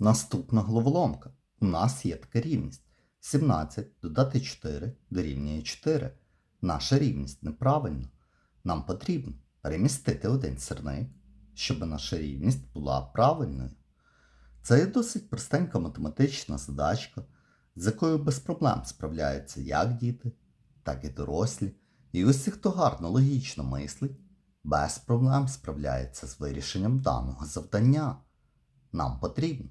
Наступна головоломка. У нас є така рівність. 17 додати 4 дорівнює 4. Наша рівність неправильна. Нам потрібно перемістити один сірник, щоб наша рівність була правильною. Це є досить простенька математична задачка, з якою без проблем справляються як діти, так і дорослі. І усі, хто гарно логічно мислить, без проблем справляється з вирішенням даного завдання. Нам потрібно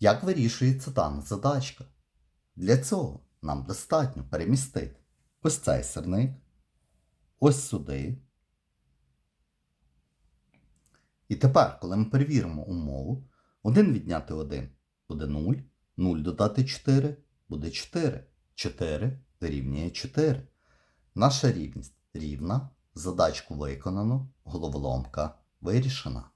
Як вирішується дана задачка? Для цього нам достатньо перемістити ось цей сирник, ось сюди. І тепер, коли ми перевіримо умову, 1 відняти 1 буде 0, 0 додати 4 буде 4. 4 дорівнює 4. Наша рівність рівна, задачку виконано, головоломка вирішена.